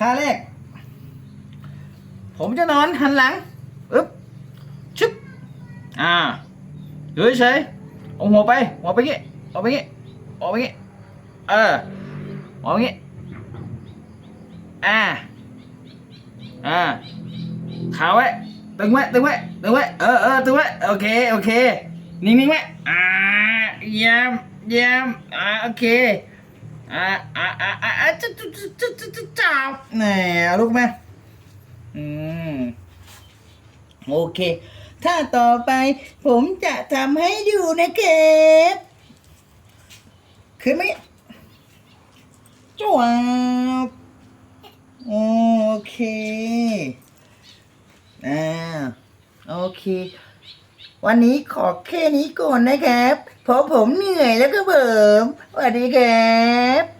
ค่าแรก ผมจะนอนหันหลังอึ๊บชึบอ่าอยู่เฉยๆเอาหัวไปหัวไปงี้หัวไปงี้หัวไปงี้เออหัวไปงี้อ่าอ่าขาไว้ตึงไว้ตึงไว้ตึงไว้เออเออตึงไว้โอเคโอเคนิ่งๆไว้อ่าเยี่ยมเยี่ยมอ่าโอเค อ่าอ่าอ่าอ่าจ้าจ้าจ้าจ้าจ้าจ้าแหน่เอาลูกแมาอืมโอเค ถ้าต่อไปผมจะทำให้ดูนะครับขึ้นไหมจวบโอเคอ่าโอเค วันนี้ขอแค่นี้ก่อนนะครับเพราะผมเหนื่อยแล้วก็เบิ่มสวัสดีครับ